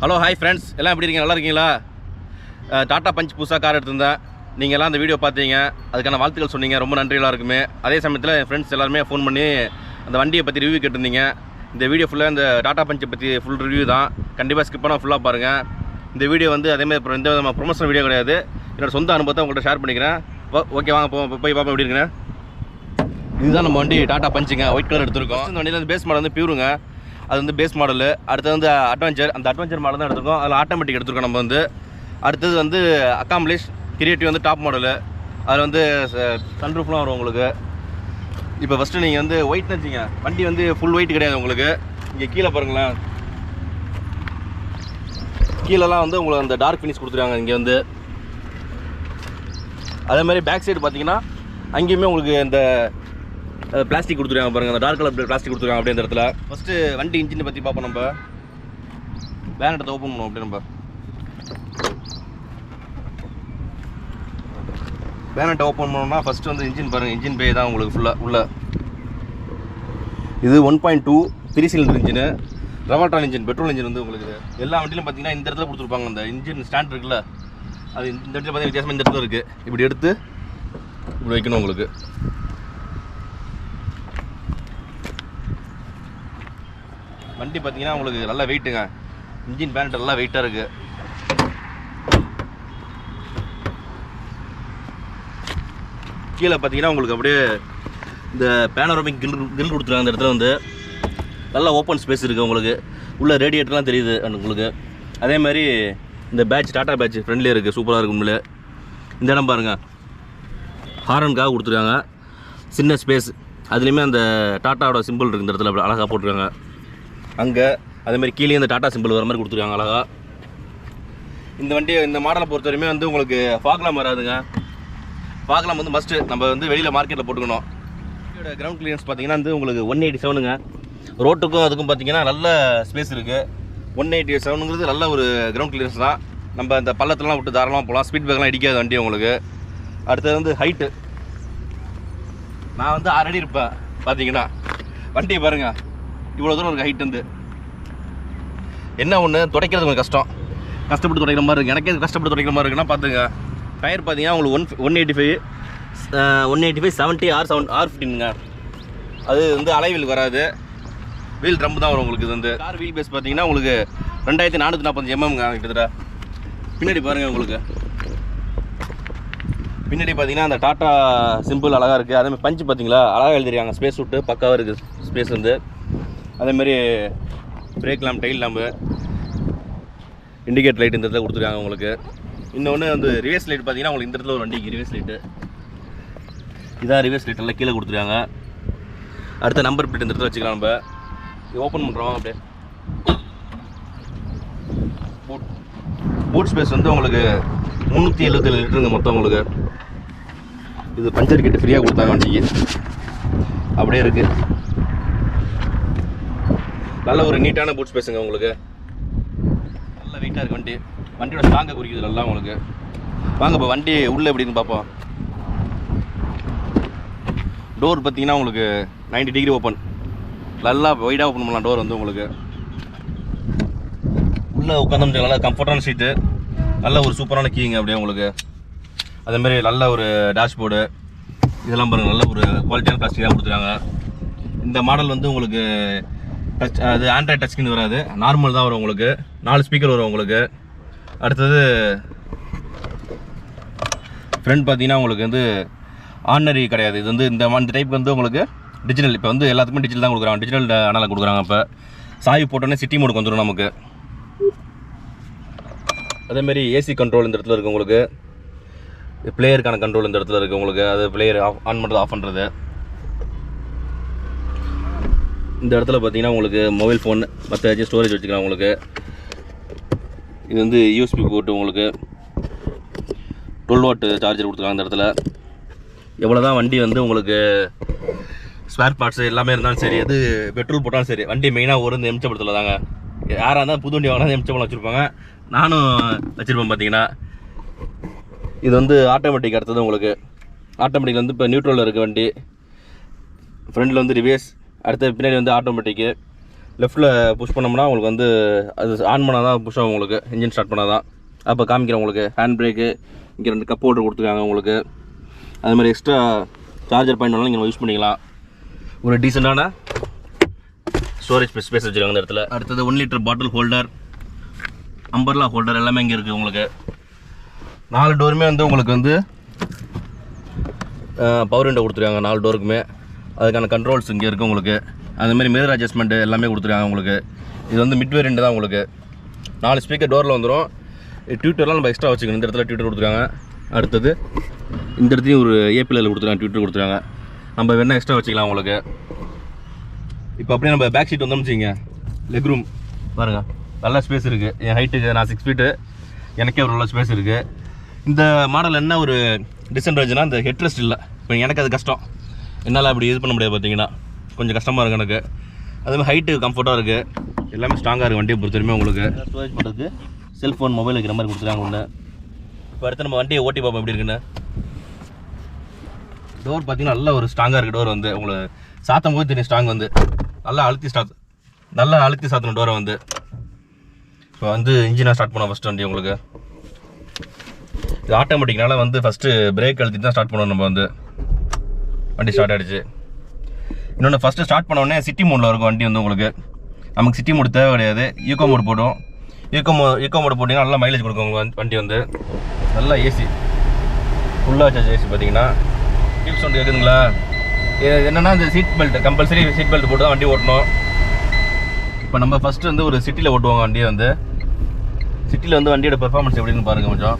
Hello hi friends எல்லாம் எப்படி இருக்கீங்க? நல்லா இருக்கீங்களா? டாட்டா பஞ்ச் புதுசாக கார் எடுத்திருந்தேன். நீங்கள் எல்லாம் அந்த வீடியோ பார்த்தீங்க. அதுக்கான வாழ்த்துக்கள் சொன்னீங்க. ரொம்ப நன்றிகளாக இருக்குமே அதே சமயத்தில் என் ஃப்ரெண்ட்ஸ் எல்லாருமே ஃபோன் பண்ணி அந்த வண்டியை பற்றி ரிவ்யூ கேட்டிருந்தீங்க. இந்த வீடியோ ஃபுல்லாக இந்த டாட்டா பஞ்சை பற்றி ஃபுல் ரிவ்யூ தான். கண்டிப்பாக ஸ்கிப் பண்ணால் ஃபுல்லாக பாருங்கள் இந்த வீடியோ வந்து அதேமாதிரி அப்புறம் எந்த விதமான ப்ரொமோஷன் வீடியோ கிடையாது. என்னோட சொந்த அனுபவத்தை உங்கள்கிட்ட ஷேர் பண்ணிக்கிறேன். ஓ- ஓகே வாங்க போ போய் பார்ப்போம் எப்படி இருக்கிறேன் இதுதான் நம்ம வண்டி டாட்டா பஞ்சுங்க ஒயிட் கலர் எடுத்துருக்கோம். இந்த வண்டியில் வந்து பேஸ் மாடல் வந்து பியூருங்க அது வந்து பேஸ் மாடலு அடுத்தது வந்து அட்வென்ச்சர் அந்த அட்வென்ச்சர் மாடல் தான் எடுத்துருக்கோம். அதில் ஆட்டோமேட்டிக் எடுத்துருக்கோம் நம்ம வந்து. அடுத்தது வந்து அக்காம்ப்ளிஷ் கிரியேட்டிவ் வந்து டாப் மாடலு அதில் வந்து சன்ரூஃப்லாம் வரும் உங்களுக்கு. இப்போ ஃபஸ்ட்டு நீங்கள் வந்து ஒயிட்னு வச்சிங்க வண்டி வந்து ஃபுல் ஒயிட் கிடையாது உங்களுக்கு. இங்கே கீழே பாருங்களேன். கீழெல்லாம் வந்து உங்களுக்கு அந்த டார்க் ஃபினிஷ் கொடுத்துருக்காங்க இங்கே வந்து. அதே மாதிரி பேக் சைடு பார்த்தீங்கன்னா அங்கேயுமே உங்களுக்கு இந்த பிளாஸ்டிக் கொடுத்துருக்காங்க பாருங்க. அந்த டார்க் கலர் பிளாஸ்டிக் கொடுத்துருக்காங்க அப்படியே இந்த இடத்துல. ஃபஸ்ட்டு வண்டி இன்ஜினை பற்றி பார்ப்போம் நம்ம. பேனட்டை ஓப்பன் பண்ணுவோம் அப்படியே நம்ம. பேனட்டை ஓப்பன் பண்ணோம்னா ஃபஸ்ட்டு வந்து இன்ஜின் பாருங்கள் இன்ஜின் பே தான் உங்களுக்கு ஃபுல்லாக உள்ள. இது one point two three cylinder engine ரவாட்டால் engine petrol engine வந்து உங்களுக்கு எல்லா வண்டியிலும் பார்த்தீங்கன்னா இந்த இடத்துல கொடுத்துருப்பாங்க. அந்த இன்ஜின் ஸ்டாண்ட் இருக்குல்ல. அது இந்த இடத்துல பார்த்தீங்கன்னா வித்தியாசமாக இந்த இடத்துல இருக்குது இப்படி எடுத்து இப்படி வைக்கணும் உங்களுக்கு. வண்டி பார்த்தீங்கன்னா உங்களுக்கு நல்லா வெயிட்டுங்க இன்ஜின் பேனட் நல்லா வெயிட்டாக இருக்குது கீழே பார்த்தீங்கன்னா உங்களுக்கு அப்படியே இந்த பேனரோமிக் கில் கில் கொடுத்துருக்காங்க அந்த இடத்துல வந்து. நல்லா ஓப்பன் ஸ்பேஸ் இருக்குது உங்களுக்கு. உள்ள ரேடியேட்டர்லாம் தெரியுது உங்களுக்கு. அதே மாதிரி இந்த பேட்ச் டாட்டா பேட்ச் ஃப்ரெண்ட்லியாக இருக்குது சூப்பராக இருக்கும் உண்மையிலே. இந்த இடம் பாருங்கள் ஹாரனுக்காக கொடுத்துருக்காங்க. சின்ன ஸ்பேஸ் அதுலேயுமே அந்த டாட்டாவோட சிம்பிள் இருக்குது இந்த இடத்துல. அப்படி அழகாக போட்டிருக்காங்க. அங்கே அதேமாதிரி கீழே இந்த டாட்டா சிம்பிள் வர மாதிரி கொடுத்துருக்காங்க அழகாக இந்த வண்டியை இந்த மாடலை பொறுத்த வரையுமே வந்து உங்களுக்கு ஃபாக்லாம் வராதுங்க. ஃபாக்லாம் வந்து மஸ்ட்டு நம்ம வந்து வெளியில் மார்க்கெட்டில் போட்டுக்கணும். கிரவுண்ட் கிளியரன்ஸ் பார்த்தீங்கன்னா வந்து உங்களுக்கு ஒன் எயிட்டி செவனுங்க ரோட்டுக்கும் அதுக்கும் பார்த்தீங்கன்னா நல்ல ஸ்பேஸ் இருக்குது ஒன் எயிட்டி செவனுங்கிறது நல்ல ஒரு கிரவுண்ட் கிளியரன்ஸ் தான். நம்ம இந்த பள்ளத்துலலாம் விட்டு தாராளமாக போகலாம் ஸ்பீட் பேக்லாம் இடிக்காது வண்டி உங்களுக்கு. அடுத்தது வந்து ஹைட்டு நான் வந்து ஆறு அடி இருப்பேன் பார்த்தீங்கன்னா வண்டியை பாருங்கள் இவ்வளோ தூரம் இருக்குது ஹைட் வந்து. என்ன ஒன்று துடைக்கிறது கொஞ்சம் கஷ்டம். கஷ்டப்பட்டு துடைக்கிற மாதிரி இருக்குது எனக்கே கஷ்டப்பட்டு துடைக்கிற மாதிரி இருக்குன்னா பார்த்துங்க டயர் பார்த்தீங்கன்னா உங்களுக்கு one one eighty five one eighty five seventy R seven R ஃபிஃப்டினுங்க அது வந்து அலைவில் வராது. வீல் ட்ரம் தான் வரும் உங்களுக்கு இது வந்து. கார் வீல் பேஸ் பார்த்தீங்கன்னா உங்களுக்கு ரெண்டாயிரத்தி நானூற்றி நாற்பத்தஞ்சு எம்எம்ங்க கிட்டத்தட்ட. பின்னாடி பாருங்கள் உங்களுக்கு. பின்னாடி பார்த்தீங்கன்னா அந்த டாட்டா சிம்பிள் அழகாக இருக்குது அதேமாதிரி பஞ்சு பார்த்தீங்களா அழகாக எழுதிருக்காங்க. ஸ்பேஸ் விட்டு பக்காவாக இருக்குது ஸ்பேஸ் வந்து. அதேமாரி brake lamp tail lamp indicate light இந்த இடத்துல கொடுத்துருக்காங்க உங்களுக்கு. இன்னொன்று வந்து ரிவர்ஸ் லைட் பார்த்தீங்கன்னா உங்களுக்கு இந்த இடத்துல ஒரு வண்டிக்கு ரிவர்ஸ் லைட்டு இதான் ரிவர்ஸ் லைட் எல்லாம் கீழே கொடுத்துருக்காங்க. அடுத்த நம்பர் பிளேட் இந்த இடத்துல வச்சுக்கலாம் நம்ம. இது ஓப்பன் பண்ணுறோம் அப்படியே. பூட் பூட் ஸ்பேஸ் வந்து உங்களுக்கு முந்நூற்றி எழுபத்தேழு லிட்டருங்க மொத்தம் உங்களுக்கு. இது பஞ்சர் கிட்ட ஃப்ரீயாக கொடுத்தாங்க வண்டிக்கு. அப்படியே இருக்குது நல்ல ஒரு நீட்டான பூட்ஸ் பேசுங்க உங்களுக்கு. நல்ல வெயிட்டாக இருக்கு வண்டி. வண்டியோட ஸ்ட்ராங்கை குறிக்குது நல்லா உங்களுக்கு. வாங்க இப்போ வண்டி உள்ளே எப்படின்னு பார்ப்போம். டோர் பார்த்தீங்கன்னா உங்களுக்கு 90 டிகிரி ஓப்பன் நல்லா வைடாக ஓப்பன் பண்ணலாம் டோர் வந்து உங்களுக்கு. உள்ளே உட்காந்து நல்லா கம்ஃபர்டான சீட்டு நல்ல ஒரு சூப்பரான கீங்க அப்படியே உங்களுக்கு. அதேமாரி நல்ல ஒரு டேஷ்போர்டு இதெல்லாம் பாருங்கள் நல்ல ஒரு குவாலிட்டியான பிளாஸ்டிக்காக கொடுத்துருக்காங்க. இந்த மாடல் வந்து உங்களுக்கு டச் அது ஆண்ட்ராய்ட் டச் ஸ்கிரீன் வராது. நார்மல் தான் வரும் உங்களுக்கு. நாலு ஸ்பீக்கர் வரும் உங்களுக்கு. அடுத்தது ஃப்ரண்ட் பார்த்தீங்கன்னா உங்களுக்கு வந்து ஆர்டினரி கிடையாது. இது வந்து இந்த மா- இந்த டைப் வந்து உங்களுக்கு டிஜிட்டல் இப்போ வந்து எல்லாத்துக்குமே டிஜிட்டல் தான் கொடுக்குறாங்க. டிஜிட்டல் அனலாக கொடுக்குறாங்க இப்போ. சாவி போட்டோன்னே சிட்டி மோடுக்கு வந்துடும் நமக்கு. அதேமாரி ஏசி கண்ட்ரோல் இந்த இடத்துல இருக்குது உங்களுக்கு. பிளேயருக்கான கண்ட்ரோல் இந்த இடத்துல இருக்குது உங்களுக்கு. அது பிளேயர் ஆஃப் ஆன் பண்ணுறது ஆஃப் பண்ணுறது இந்த இடத்துல பார்த்தீங்கன்னா உங்களுக்கு மொபைல் ஃபோன் மற்ற ஏதாச்சும் ஸ்டோரேஜ் வச்சுக்கலாம் உங்களுக்கு. இது வந்து யூஎஸ்பி போட்டு உங்களுக்கு. டுவெல் வாட்டு சார்ஜர் கொடுத்துருக்காங்க இந்த இடத்துல. எவ்வளோ தான் வண்டி வந்து உங்களுக்கு ஸ்பேர் பார்ட்ஸ் எல்லாமே இருந்தாலும் சரி எது பெட்ரோல் போட்டாலும் சரி வண்டி மெயினாக ஒரு இந்த எம்சபடத்தில் தாங்க. யாராக இருந்தால் புது வண்டி வாங்கினா எம்சபடம் வச்சுருப்பாங்க. நானும் வச்சுருப்பேன் பார்த்தீங்கன்னா. இது வந்து ஆட்டோமேட்டிக் அடுத்தது உங்களுக்கு. ஆட்டோமேட்டிக் வந்து இப்போ நியூட்ரலில் இருக்க வண்டி. ஃப்ரண்டில் வந்து ரிவேஸ் அடுத்து பின்னாடி வந்து ஆட்டோமேட்டிக்கு லெஃப்ட்டில் புஷ் பண்ணோம்னா உங்களுக்கு வந்து அது ஆன் பண்ணால் தான் புஷ் ஆகும் உங்களுக்கு. இன்ஜின் ஸ்டார்ட் பண்ணால் தான் அப்போ காமிக்கிறேன் உங்களுக்கு. ஹேண்ட் பிரேக்கு இங்கே ரெண்டு கப் ஓட்டர் கொடுத்துருக்காங்க உங்களுக்கு. அது மாதிரி எக்ஸ்ட்ரா சார்ஜர் பாயிண்ட் வேணாலும் நீங்கள் யூஸ் பண்ணிக்கலாம். ஒரு டீசெண்டான ஸ்டோரேஜ் ஸ்பேஸ் ஸ்பேஸ் வச்சுருக்காங்க இந்த இடத்துல. அடுத்தது one litre bottle holder umbrella holder எல்லாமே இங்கே இருக்குது உங்களுக்கு. நாலு டோருமே வந்து உங்களுக்கு வந்து பவர் விண்டோ கொடுத்துருக்காங்க நாலு டோருக்குமே அதுக்கான கண்ட்ரோல்ஸ் இங்கே இருக்குது உங்களுக்கு. அந்த மாதிரி மிரர் அட்ஜஸ்ட்மெண்ட்டு எல்லாமே கொடுத்துருக்காங்க உங்களுக்கு. இது வந்து மிட் வேரியண்ட் தான் உங்களுக்கு. நாலு ஸ்பீக்கர் டோரில் வந்துடும் ட்விட்டர்லாம் நம்ம எக்ஸ்ட்ரா வச்சுக்கணும். இந்த இடத்துல ட்விட்டர் கொடுத்துருக்காங்க. அடுத்தது இந்த இடத்துலையும் ஒரு ஏபிஎல் கொடுத்துருக்காங்க. ட்விட்டர் கொடுத்துருக்காங்க. நம்ம வேணால் எக்ஸ்ட்ரா வச்சுக்கலாம் உங்களுக்கு. இப்போ அப்படியே நம்ம பேக் சீட் வந்தோம்னு வச்சுங்க லெக் ரூம் பாருங்க. நல்ல ஸ்பேஸ் இருக்குது என் ஹைட்டுக்கு நான் சிக்ஸ் ஃபீட்டு எனக்கே ஒரு நல்ல ஸ்பேஸ் இருக்குது இந்த மாடல் என்ன ஒரு டிஸ்அட்வான்டேஜ்னா இந்த ஹெட்ரெஸ்ட் இல்லை. இப்போ எனக்கு அது கஷ்டம். என்னால் அப்படி இது பண்ண முடியாது பார்த்தீங்கன்னா கொஞ்சம் கஷ்டமாக இருக்குது எனக்கு. அதே மாதிரி ஹைட்டு கம்ஃபர்ட்டாக இருக்குது எல்லாமே ஸ்ட்ராங்காக இருக்குது வண்டியை பொறுத்தவரைமே உங்களுக்கு. ஸ்டோரேஜ் பண்ணுறதுக்கு செல்ஃபோன் மொபைல் வைக்கிற மாதிரி கொடுத்துருக்காங்க ஒன்று இப்போ அடுத்து நம்ம வண்டியை ஓட்டி பார்ப்போம் எப்படி இருக்குன்னு. டோர் பார்த்தீங்கன்னா நல்ல ஒரு ஸ்ட்ராங்காக இருக்குது டோர் வந்து. உங்களை சாத்தும் போது தெரியும் ஸ்ட்ராங் வந்து. நல்லா அழுத்தி ஸ்டார்ட் நல்லா அழுத்தி சாத்தணும் டோரை வந்து. இப்போ வந்து இன்ஜினாக ஸ்டார்ட் பண்ணோம் ஃபஸ்ட்டு வண்டி உங்களுக்கு. இது ஆட்டோமேட்டிக்னால வந்து ஃபஸ்ட்டு பிரேக் அழுத்தி தான் ஸ்டார்ட் பண்ணணும் நம்ம வந்து. வண்டி ஸ்டார்ட் ஆகிடுச்சு இன்னொன்று ஃபஸ்ட்டு ஸ்டார்ட் பண்ணோடனே சிட்டி மோடில் இருக்கும் வண்டி வந்து உங்களுக்கு. நமக்கு சிட்டி மோடு தேவை கிடையாது. ஈக்கோ மோடு போடும் ஈக்கோ மோ ஈக்கோ மோடு போட்டிங்கன்னா நல்லா மைலேஜ் கொடுக்கும் உங்க வண்டி- வந்து. நல்லா ஏசி ஃபுல்லாக சார்ஜ் ஏசி பார்த்தீங்கன்னா. டியூப் ஒன்று கேட்குதுங்களா என்னென்னா இந்த seat belt compulsory seat belt போட்டு தான் வண்டி ஓட்டணும். இப்போ நம்ம ஃபஸ்ட்டு வந்து ஒரு சிட்டியில் ஓட்டுவாங்க வண்டியை வந்து. சிட்டியில் வந்து வண்டியோட பெர்ஃபார்மன்ஸ் எப்படின்னு பாருங்கள் கொஞ்சம்.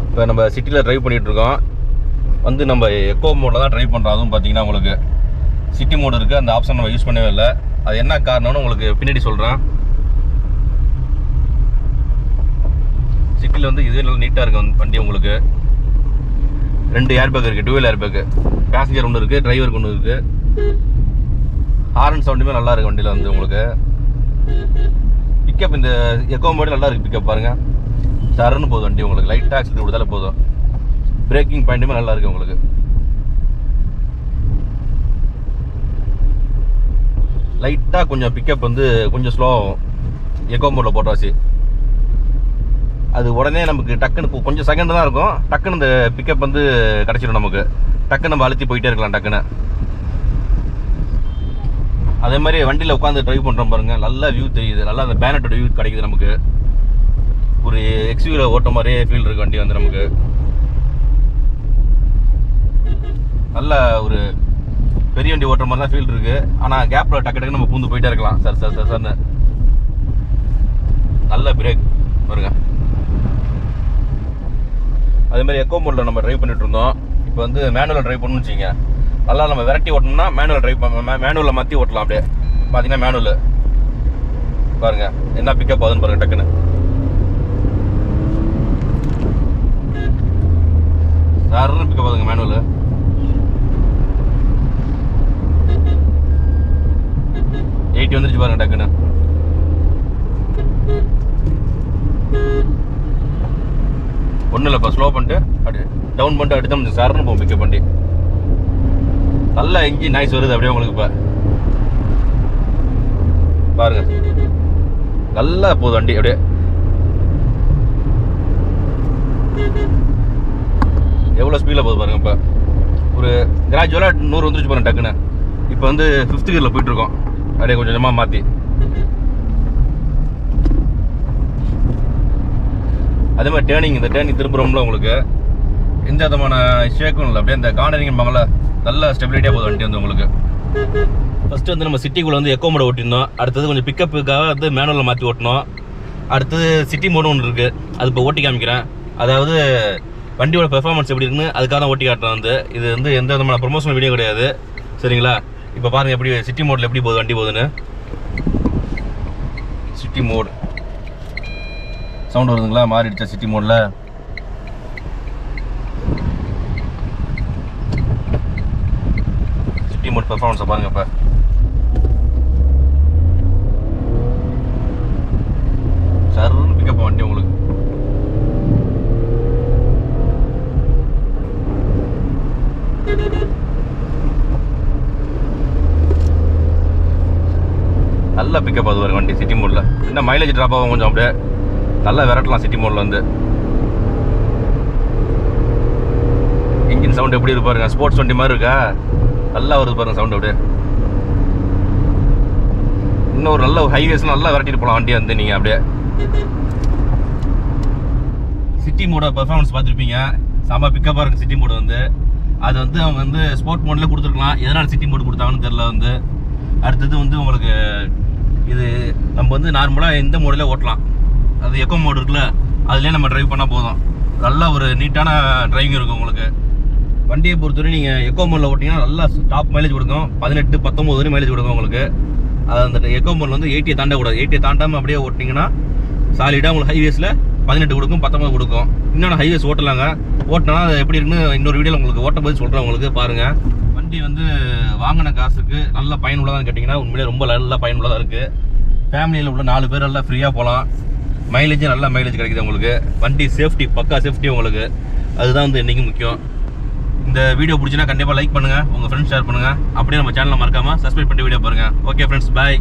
இப்போ நம்ம சிட்டியில் ட்ரைவ் பண்ணிகிட்ருக்கோம் வந்து நம்ம எக்கோ மோடில் தான் ட்ரை பண்ணுறோம் அதுவும் பார்த்தீங்கன்னா உங்களுக்கு சிட்டி மோடு இருக்குது அந்த ஆப்ஷன் நம்ம யூஸ் பண்ணவே இல்லை. அது என்ன காரணம்னு உங்களுக்கு பின்னாடி சொல்கிறேன் சிட்டியில் வந்து இதே நல்லா நீட்டாக இருக்குது வந்து வண்டி உங்களுக்கு. ரெண்டு ஏர் பேக் இருக்குது டூவெல் ஏர் பேக்கு பேசஞ்சர் ஒன்று இருக்குது டிரைவருக்கு ஒன்று இருக்குது ஹாரன் சவுண்டுமே நல்லா இருக்குது வண்டியில் வந்து உங்களுக்கு. பிக்கப் இந்த எக்கோ மோடி நல்லா இருக்குது பிக்கப் பாருங்கள் சரன்னு போதும் வண்டி உங்களுக்கு. லைட்டாக ஆக்சிடென்ட் கொடுத்தாலே போதும். பிரேக்கிங் பாயிண்ட்டுமே நல்லா இருக்கு உங்களுக்கு. லைட்டாக கொஞ்சம் பிக்கப் வந்து கொஞ்சம் ஸ்லோ ஆகும். எக்கோ மோடில் போட்டாச்சு. அது உடனே நமக்கு டக்குன்னு இப்போ கொஞ்சம் செகண்ட் தான் இருக்கும். டக்குன்னு இந்த பிக்கப் வந்து கிடச்சிடும் நமக்கு. டக்குன்னு நம்ம அழுத்தி போயிட்டே இருக்கலாம் டக்குன்னு. அதே மாதிரி வண்டியில் உட்காந்து ட்ரைவ் பண்ணுறோம் பாருங்கள் நல்ல வியூ தெரியுது. நல்லா அந்த பேனட்டோட வியூ கிடைக்குது நமக்கு. ஒரு எக்ஸ்யூவில் ஓட்ட மாதிரியே ஃபீல் இருக்குது வண்டி வந்து நமக்கு. நல்ல ஒரு பெரிய வண்டி ஓட்டுற மாதிரி தான் ஃபீல் இருக்குது ஆனால் கேப்பில் டக்கு டக்கு நம்ம பூந்து போயிட்டே இருக்கலாம். சார் சார் சார் சார்னு நல்ல பிரேக் பாருங்க. அதே மாதிரி எக்கோ மோடில் நம்ம ட்ரைவ் பண்ணிட்டு இருந்தோம். இப்போ வந்து மேனுவல் ட்ரைவ் பண்ணணும்னு வச்சுங்க நல்லா நம்ம விரட்டி ஓட்டணும்னா மேனுவல் ட்ரைவ் மேனுவலில் மாற்றி ஓட்டலாம் அப்படியே. பார்த்தீங்கன்னா மேனுவல் பாருங்க. என்ன பிக்கப் ஆகுதுன்னு பாருங்க டக்குன்னு. சார்னு பிக்கப் ஆகுதுங்க மேனுவல் எயிட்டி வந்துருச்சு பாருங்க டக்குன்னு. ஒன்றும் இல்லைப்பா ஸ்லோ பண்ணிட்டு அப்படியே டவுன் பண்ணிட்டு அடுத்த சார்னு போகும் பிக்கப் பண்ணி நல்லா இன்ஜின் நாய்ஸ் வருது அப்படியே உங்களுக்கு இப்போ பாருங்க. நல்லா போகுது வண்டி அப்படியே. எவ்வளோ ஸ்பீடில் போகுது பாருங்க இப்போ. ஒரு கிராஜுவலாக நூறு வந்துருச்சு பாருங்க டக்குன்னு. இப்போ வந்து ஃபிஃப்த் கியரில் போயிட்டுருக்கோம் அப்படியே கொஞ்சம் கொஞ்சமாக மாற்றி அதே மாதிரி டேர்னிங் இந்த டேர்னிங் திரும்புறோம்ல உங்களுக்கு. எந்த விதமான ஷேக்கும் இல்லை அப்படியே இந்த கார்னரிங் பாங்கல நல்ல ஸ்டெபிலிட்டியாக போகுது வண்டி வந்து உங்களுக்கு. ஃபஸ்ட்டு வந்து நம்ம சிட்டிக்குள்ளே வந்து எக்கோ மோட ஓட்டியிருந்தோம் அடுத்தது கொஞ்சம் பிக்கப்புக்காக வந்து மேனுவலில் மாற்றி ஓட்டினோம் அடுத்தது சிட்டி மோடு ஒன்று இருக்குது அது இப்போ ஓட்டி காமிக்கிறேன். அதாவது வண்டியோட பெர்ஃபார்மன்ஸ் எப்படி இருக்குன்னு அதுக்காக தான் ஓட்டி காட்டுறேன் வந்து. இது வந்து எந்த விதமான ப்ரொமோஷனல் வீடியோ கிடையாது. சரிங்களா? இப்போ பாருங்கள் எப்படி சிட்டி மோடில் எப்படி போகுது வண்டி போகுதுன்னு. சிட்டி மோடு சவுண்ட் வருதுங்களா? மாறிடுச்சா சிட்டி மோடில் சிட்டி மோட் பெர்ஃபார்மன்ஸை பாருங்க இப்போ சர்ன்னு பிக்கப் வண்டி உங்களுக்கு நல்லா பிக்கப் ஆவார் வண்டி சிட்டி மோடில் என்ன மைலேஜ் ட்ராப் ஆகும் கொஞ்சம் அப்படியே. நல்லா விரட்டலாம் சிட்டி மோடில் வந்து. இன்ஜின் சவுண்ட் எப்படி இருக்கு பாருங்க ஸ்போர்ட்ஸ் வண்டி மாதிரி இருக்கா? நல்லா வருது பாருங்க சவுண்ட் அப்படியே. இன்னும் ஒரு நல்ல ஹைவேஸ் நல்லா விரட்டிட்டு போகலாம் வண்டி வந்து நீங்கள் அப்படியே. சிட்டி மோட பெர்ஃபார்மன்ஸ் பார்த்துருப்பீங்க. செம்ம பிக்கப்பாக இருக்குது சிட்டி மோடு வந்து. அது வந்து அவங்க வந்து ஸ்போர்ட் மோடில் கொடுத்துருக்கலாம். எதனால் சிட்டி மோடு கொடுத்தாங்கன்னு தெரில வந்து. அடுத்தது வந்து உங்களுக்கு இது நம்ம வந்து நார்மலாக எந்த மோடில் ஓட்டலாம்? அது எக்கோ மோடு இருக்குல்ல அதுலேயே நம்ம டிரைவ் பண்ணால் போதும். நல்லா ஒரு நீட்டான டிரைவிங் இருக்கும் உங்களுக்கு. வண்டியை பொறுத்தவரை நீங்கள் எக்கோ மோடில் ஓட்டிங்கன்னா நல்லா டாப் மைலேஜ் கொடுக்கும். பதினெட்டு பத்தொம்பது வரையும் மைலேஜ் கொடுக்கும் உங்களுக்கு. அது அந்த எக்கோ மோடில் வந்து எயிட்டியை தாண்டக்கூடாது எயிட்டியை தாண்டாமல் அப்படியே ஓட்டிங்கன்னா சாலிடாக உங்களுக்கு ஹைவேஸில் பதினெட்டு கொடுக்கும் பத்தொம்பது கொடுக்கும். இன்னொன்று ஹைவேஸ் ஓட்டலாங்க. ஓட்டினா அது எப்படி இருக்குன்னு இன்னொரு வீடியோவில் உங்களுக்கு ஓட்டும் போது சொல்கிறேன் உங்களுக்கு பாருங்கள் வண்டி வந்து வாங்கின காசுக்கு நல்ல பயனுள்ளதான்னு கேட்டிங்கன்னா உண்மையிலே ரொம்ப நல்ல பயனுள்ளதாக இருக்குது ஃபேமிலியில் உள்ள நாலு பேர் எல்லாம் ஃப்ரீயாக போகலாம் மைலேஜும் நல்ல மைலேஜ் கிடைக்குது உங்களுக்கு. வண்டி சேஃப்டி பக்கா சேஃப்டி உங்களுக்கு. அதுதான் வந்து இன்றைக்கி முக்கியம். இந்த வீடியோ பிடிச்சினா கண்டிப்பாக லைக் பண்ணுங்கள் உங்கள் ஃப்ரெண்ட்ஸ் ஷேர் பண்ணுங்கள் அப்படியே நம்ம சேனலை மறக்காமல் சப்ஸ்கிரைப் பண்ணி வீடியோ பாருங்கள் ஓகே ஃப்ரெண்ட்ஸ் பாய்